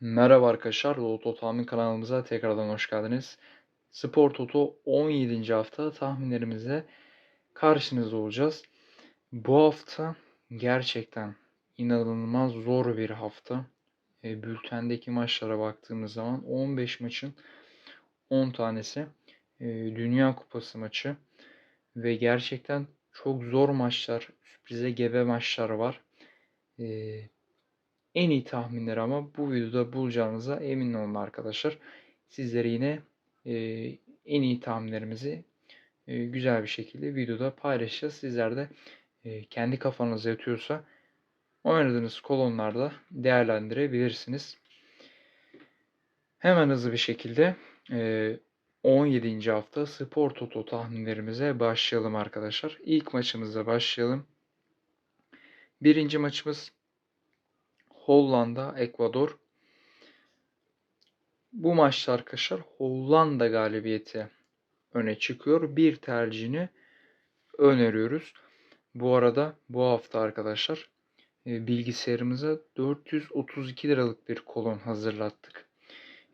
Merhaba arkadaşlar, Loto Tahmin kanalımıza tekrardan hoş geldiniz. Spor Toto 17. hafta tahminlerimizle karşınızda olacağız. Bu hafta gerçekten inanılmaz zor bir hafta. E, bültendeki maçlara baktığımız zaman 15 maçın 10 tanesi e, Dünya Kupası maçı ve gerçekten çok zor maçlar, sürprize gebe maçlar var. E, en iyi tahminleri ama bu videoda bulacağınıza emin olun arkadaşlar. Sizlere yine e, en iyi tahminlerimizi e, güzel bir şekilde videoda paylaşacağız. Sizler de e, kendi kafanıza yatıyorsa oynadığınız kolonlarda değerlendirebilirsiniz. Hemen hızlı bir şekilde e, 17. hafta Spor Toto tahminlerimize başlayalım arkadaşlar. İlk maçımıza başlayalım. Birinci maçımız Hollanda, Ekvador. Bu maçta arkadaşlar Hollanda galibiyeti öne çıkıyor. Bir tercihini öneriyoruz. Bu arada bu hafta arkadaşlar e, bilgisayarımıza 432 liralık bir kolon hazırlattık.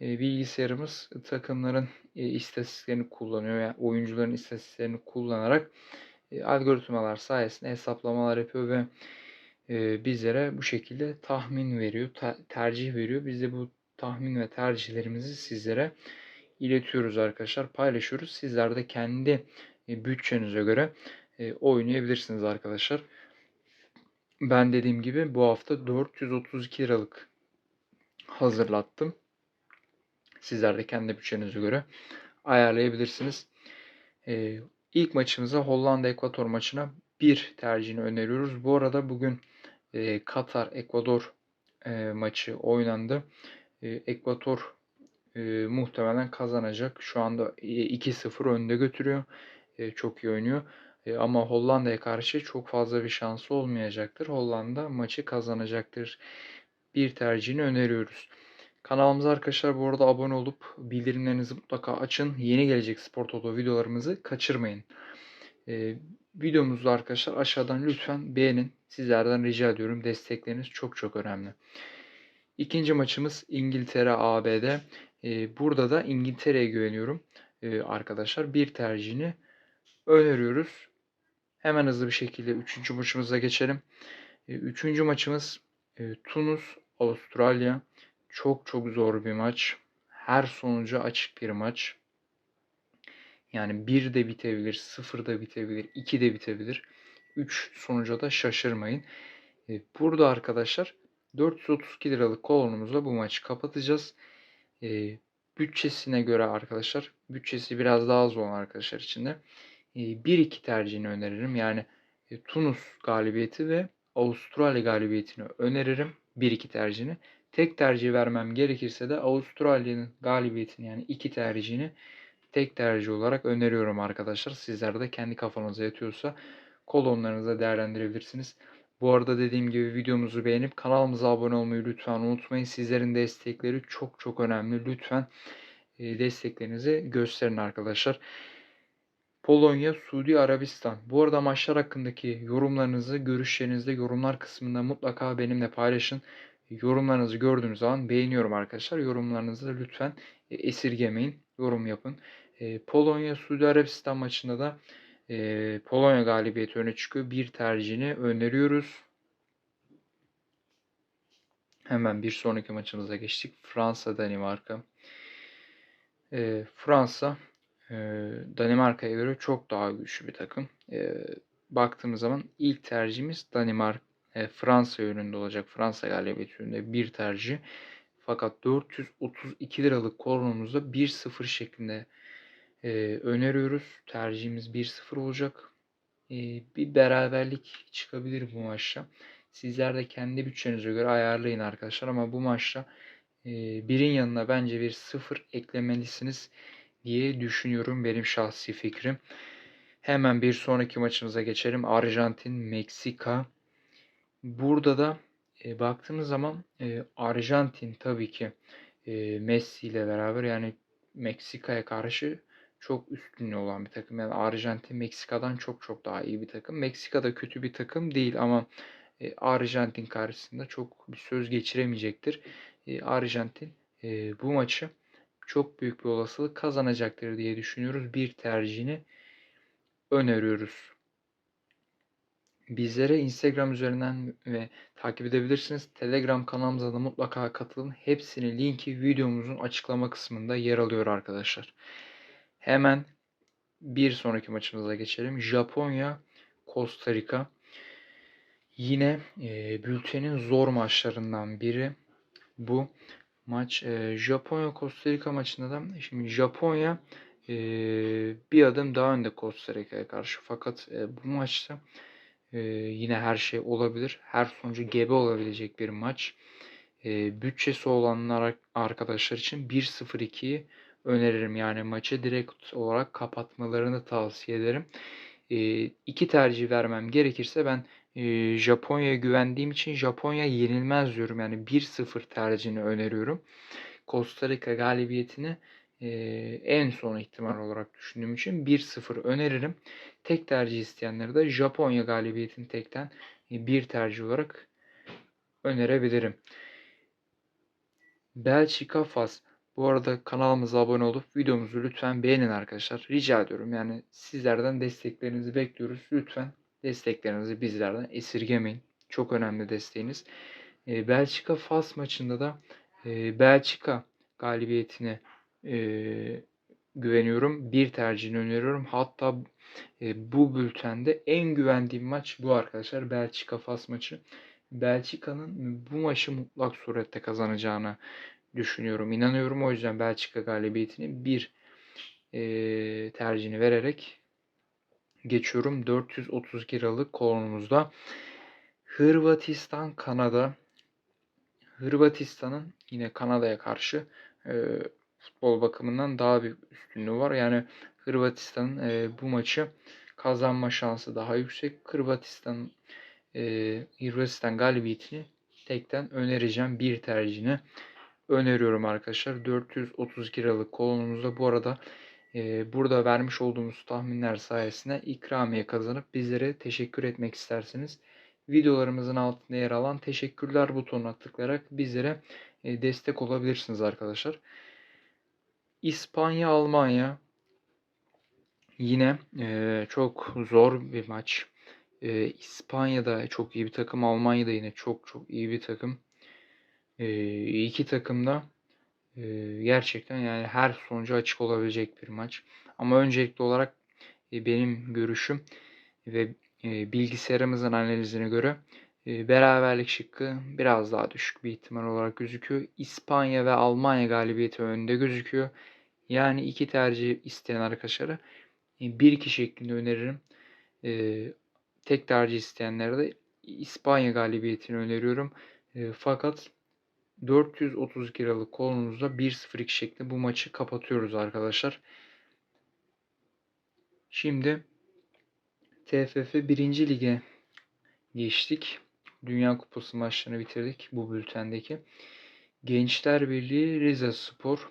E, bilgisayarımız takımların e, istatistiklerini kullanıyor. Yani oyuncuların istatistiklerini kullanarak algoritmalar sayesinde hesaplamalar yapıyor ve bizlere bu şekilde tahmin veriyor, tercih veriyor. Biz de bu tahmin ve tercihlerimizi sizlere iletiyoruz arkadaşlar, paylaşıyoruz. Sizler de kendi bütçenize göre oynayabilirsiniz arkadaşlar. Ben dediğim gibi bu hafta 432 liralık hazırlattım. Sizler de kendi bütçenize göre ayarlayabilirsiniz. Ee, ilk maçımıza Hollanda Ekvator maçına bir tercihini öneriyoruz. Bu arada bugün e, Katar Ekvador e, maçı oynandı. E, Ekvador e, muhtemelen kazanacak. Şu anda 2-0 önde götürüyor. E, çok iyi oynuyor. E, ama Hollanda'ya karşı çok fazla bir şansı olmayacaktır. Hollanda maçı kazanacaktır. Bir tercihini öneriyoruz. Kanalımıza arkadaşlar bu arada abone olup bildirimlerinizi mutlaka açın. Yeni gelecek Spor Toto videolarımızı kaçırmayın. E, videomuzu arkadaşlar aşağıdan lütfen beğenin. Sizlerden rica ediyorum. Destekleriniz çok çok önemli. İkinci maçımız İngiltere ABD. Ee, burada da İngiltere'ye güveniyorum ee, arkadaşlar. Bir tercihini öneriyoruz. Hemen hızlı bir şekilde üçüncü maçımıza geçelim. Ee, üçüncü maçımız e, Tunus Avustralya. Çok çok zor bir maç. Her sonucu açık bir maç. Yani 1 de bitebilir, 0 da bitebilir, 2 de bitebilir. 3 sonuca da şaşırmayın. E, burada arkadaşlar 432 liralık kolonumuzla bu maçı kapatacağız. E, bütçesine göre arkadaşlar, bütçesi biraz daha az olan arkadaşlar için de 1-2 e, tercihini öneririm. Yani Tunus galibiyeti ve Avustralya galibiyetini öneririm. 1-2 tercihini. Tek tercih vermem gerekirse de Avustralya'nın galibiyetini yani 2 tercihini tek tercih olarak öneriyorum arkadaşlar. Sizler de kendi kafanıza yatıyorsa kolonlarınıza değerlendirebilirsiniz. Bu arada dediğim gibi videomuzu beğenip kanalımıza abone olmayı lütfen unutmayın. Sizlerin destekleri çok çok önemli. Lütfen e, desteklerinizi gösterin arkadaşlar. Polonya, Suudi Arabistan. Bu arada maçlar hakkındaki yorumlarınızı, görüşlerinizi de yorumlar kısmında mutlaka benimle paylaşın. Yorumlarınızı gördüğüm zaman beğeniyorum arkadaşlar. Yorumlarınızı lütfen e, esirgemeyin. Yorum yapın. Polonya, Suudi Arabistan maçında da Polonya galibiyeti öne çıkıyor. Bir tercihini öneriyoruz. Hemen bir sonraki maçımıza geçtik. Fransa Danimarka. Fransa e, Danimarka'ya göre çok daha güçlü bir takım. Baktığımız zaman ilk tercihimiz Danimarka Fransa yönünde olacak. Fransa galibiyeti yönünde bir tercih. Fakat 432 liralık kolonumuzda 1-0 şeklinde e, öneriyoruz. Tercihimiz 1-0 olacak. E, bir beraberlik çıkabilir bu maçta. Sizler de kendi bütçenize göre ayarlayın arkadaşlar ama bu maçta e, birin yanına bence bir 0 eklemelisiniz diye düşünüyorum benim şahsi fikrim. Hemen bir sonraki maçımıza geçelim. Arjantin, Meksika. Burada da e, baktığımız zaman e, Arjantin tabii ki e, Messi ile beraber yani Meksika'ya karşı çok üstünlüğü olan bir takım. Yani Arjantin Meksika'dan çok çok daha iyi bir takım. Meksika da kötü bir takım değil ama e, Arjantin karşısında çok bir söz geçiremeyecektir. E, Arjantin e, bu maçı çok büyük bir olasılık kazanacaktır diye düşünüyoruz. Bir tercihini öneriyoruz. Bizlere Instagram üzerinden ve takip edebilirsiniz. Telegram kanalımıza da mutlaka katılın. Hepsinin linki videomuzun açıklama kısmında yer alıyor arkadaşlar. Hemen bir sonraki maçımıza geçelim. Japonya, Costa Rica. Yine e, bültenin zor maçlarından biri bu maç. E, Japonya Costa Rica maçında da şimdi Japonya e, bir adım daha önde Costa Rica'ya karşı. Fakat e, bu maçta e, yine her şey olabilir. Her sonucu gebe olabilecek bir maç. E, bütçesi olanlar arkadaşlar için 1-0-2'yi öneririm. Yani maçı direkt olarak kapatmalarını tavsiye ederim. E, iki tercih vermem gerekirse ben e, Japonya'ya güvendiğim için Japonya yenilmez diyorum. Yani 1-0 tercihini öneriyorum. Costa Rica galibiyetini e, en son ihtimal olarak düşündüğüm için 1-0 öneririm. Tek tercih isteyenleri de Japonya galibiyetini tekten e, bir tercih olarak önerebilirim. Belçika Fas. Bu arada kanalımıza abone olup videomuzu lütfen beğenin arkadaşlar. Rica ediyorum. Yani sizlerden desteklerinizi bekliyoruz. Lütfen desteklerinizi bizlerden esirgemeyin. Çok önemli desteğiniz. E, Belçika Fas maçında da e, Belçika galibiyetine e, güveniyorum. Bir tercihini öneriyorum. Hatta e, bu bültende en güvendiğim maç bu arkadaşlar. Belçika Fas maçı. Belçika'nın bu maçı mutlak surette kazanacağını düşünüyorum. inanıyorum. O yüzden Belçika galibiyetini bir e, tercihini vererek geçiyorum. 430 liralık kolonumuzda. Hırvatistan, Kanada. Hırvatistan'ın yine Kanada'ya karşı e, futbol bakımından daha bir üstünlüğü var. Yani Hırvatistan'ın e, bu maçı kazanma şansı daha yüksek. Hırvatistan e, Hırvatistan galibiyetini tekten önereceğim. Bir tercihini öneriyorum arkadaşlar. 432 liralık kolonumuzda bu arada e, burada vermiş olduğumuz tahminler sayesinde ikramiye kazanıp bizlere teşekkür etmek isterseniz videolarımızın altında yer alan teşekkürler butonuna tıklayarak bizlere e, destek olabilirsiniz arkadaşlar. İspanya Almanya yine e, çok zor bir maç. E, İspanya'da çok iyi bir takım, Almanya'da yine çok çok iyi bir takım. E, iki takım da e, gerçekten yani her sonucu açık olabilecek bir maç. Ama öncelikli olarak e, benim görüşüm ve e, bilgisayarımızın analizine göre e, beraberlik şıkkı biraz daha düşük bir ihtimal olarak gözüküyor. İspanya ve Almanya galibiyeti önde gözüküyor. Yani iki tercih isteyen arkadaşlara e, bir iki şeklinde öneririm. E, tek tercih isteyenlere de İspanya galibiyetini öneriyorum. E, fakat 432 liralık kolonumuzda 1-0-2 şeklinde bu maçı kapatıyoruz arkadaşlar. Şimdi TFF 1. Lig'e geçtik. Dünya Kupası maçlarını bitirdik bu bültendeki. Gençler Birliği Rize Spor.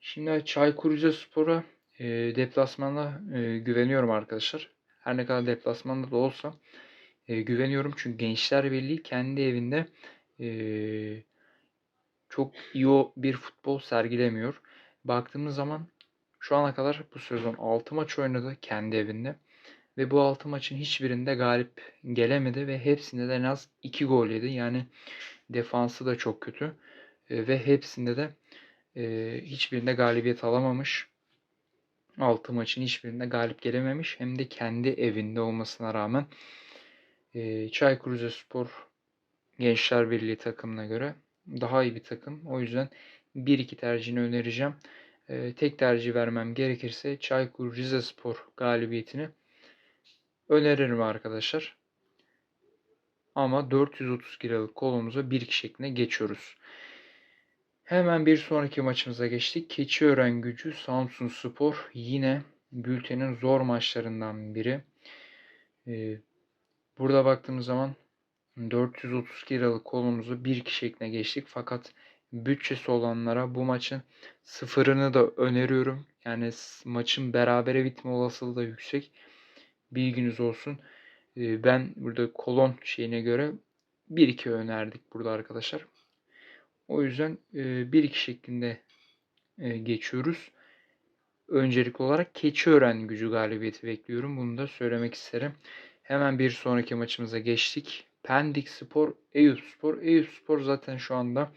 Şimdi Çaykur Rizespor'a e, deplasmanda e, güveniyorum arkadaşlar. Her ne kadar deplasmanda da olsa e, güveniyorum. Çünkü Gençler Birliği kendi evinde çok iyi bir futbol sergilemiyor. Baktığımız zaman şu ana kadar bu sezon 6 maç oynadı kendi evinde. Ve bu 6 maçın hiçbirinde galip gelemedi ve hepsinde de en az 2 gol yedi. Yani defansı da çok kötü. E, ve hepsinde de e, hiçbirinde galibiyet alamamış. 6 maçın hiçbirinde galip gelememiş. Hem de kendi evinde olmasına rağmen e, Çaykur Rizespor Gençler Birliği takımına göre daha iyi bir takım. O yüzden 1-2 tercihini önereceğim. E, tek tercih vermem gerekirse Çaykur Rizespor galibiyetini öneririm arkadaşlar. Ama 430 liralık kolumuza bir kişi şeklinde geçiyoruz. Hemen bir sonraki maçımıza geçtik. Keçiören gücü Samsun Spor yine bültenin zor maçlarından biri. Ee, burada baktığımız zaman 430 liralık kolumuzu bir kişi şeklinde geçtik. Fakat bütçesi olanlara bu maçın sıfırını da öneriyorum. Yani maçın berabere bitme olasılığı da yüksek. Bilginiz olsun. E, ben burada kolon şeyine göre 1-2 önerdik burada arkadaşlar. O yüzden e, 1-2 şeklinde e, geçiyoruz. Öncelikli olarak Keçiören gücü galibiyeti bekliyorum. Bunu da söylemek isterim. Hemen bir sonraki maçımıza geçtik. Pendik Spor, Eyüp Spor. Eyüp Spor zaten şu anda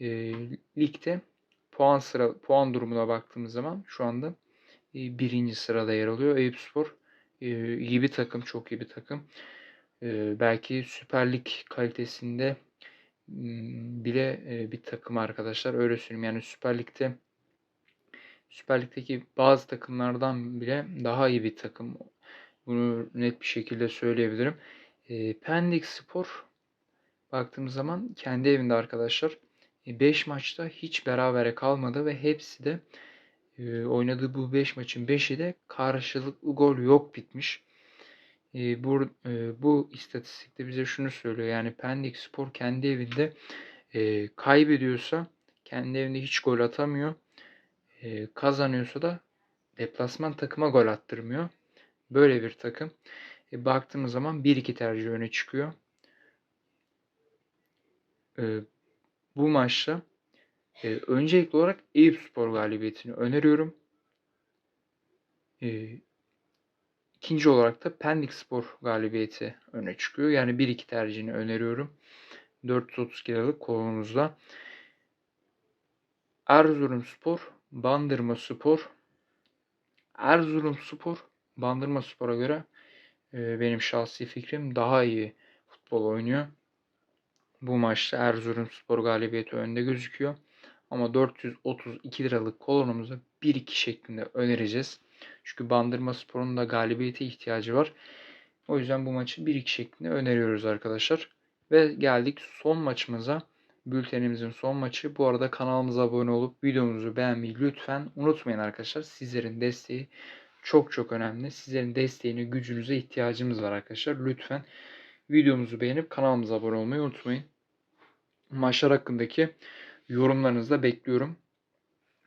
e, ligde puan sıra puan durumuna baktığımız zaman şu anda e, birinci sırada yer alıyor. Eyüp Spor e, iyi bir takım, çok iyi bir takım. E, belki Süper Lig kalitesinde m, bile e, bir takım arkadaşlar. Öyle söyleyeyim. Yani Süper Lig'de Süper Lig'deki bazı takımlardan bile daha iyi bir takım. Bunu net bir şekilde söyleyebilirim. E, Pendik Spor baktığımız zaman kendi evinde arkadaşlar 5 maçta hiç berabere kalmadı ve hepsi de e, oynadığı bu 5 maçın 5'i de karşılıklı gol yok bitmiş. E, bu, e, bu istatistikte bize şunu söylüyor. Yani Pendik Spor kendi evinde e, kaybediyorsa kendi evinde hiç gol atamıyor. E, kazanıyorsa da deplasman takıma gol attırmıyor. Böyle bir takım. E, baktığımız zaman 1-2 tercih öne çıkıyor. E, bu maçta e, öncelikli olarak Eyüp Spor galibiyetini öneriyorum. E, ikinci olarak da Pendik Spor galibiyeti öne çıkıyor. Yani 1-2 tercihini öneriyorum. 432 liralık kolonumuzda. Erzurum Spor, Bandırma Spor. Erzurum Spor, Bandırma Spor'a göre benim şahsi fikrim daha iyi futbol oynuyor. Bu maçta Erzurumspor galibiyeti önde gözüküyor. Ama 432 liralık kolonumuzu 1-2 şeklinde önereceğiz. Çünkü Bandırma Spor'un da galibiyete ihtiyacı var. O yüzden bu maçı 1-2 şeklinde öneriyoruz arkadaşlar. Ve geldik son maçımıza. Bültenimizin son maçı. Bu arada kanalımıza abone olup videomuzu beğenmeyi lütfen unutmayın arkadaşlar. Sizlerin desteği çok çok önemli. Sizlerin desteğine, gücünüze ihtiyacımız var arkadaşlar. Lütfen videomuzu beğenip kanalımıza abone olmayı unutmayın. Maçlar hakkındaki yorumlarınızı da bekliyorum.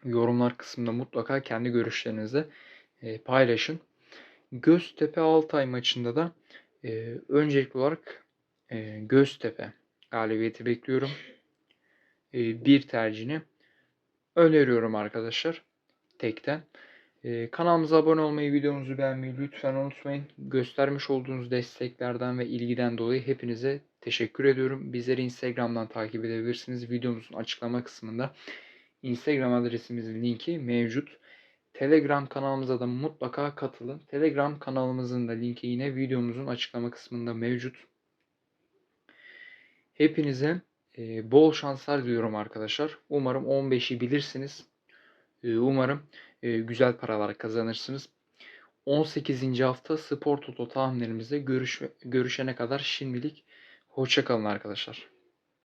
Yorumlar kısmında mutlaka kendi görüşlerinizi e, paylaşın. Göztepe Altay maçında da e, öncelikli olarak e, Göztepe galibiyeti bekliyorum. E, bir tercihini öneriyorum arkadaşlar. Tekten. Ee, kanalımıza abone olmayı, videomuzu beğenmeyi lütfen unutmayın. Göstermiş olduğunuz desteklerden ve ilgiden dolayı hepinize teşekkür ediyorum. Bizleri Instagram'dan takip edebilirsiniz. Videomuzun açıklama kısmında Instagram adresimizin linki mevcut. Telegram kanalımıza da mutlaka katılın. Telegram kanalımızın da linki yine videomuzun açıklama kısmında mevcut. Hepinize e, bol şanslar diliyorum arkadaşlar. Umarım 15'i bilirsiniz. E, umarım e, güzel paralar kazanırsınız. 18. hafta Spor Toto tahminlerimizde görüş, görüşene kadar şimdilik hoşçakalın arkadaşlar.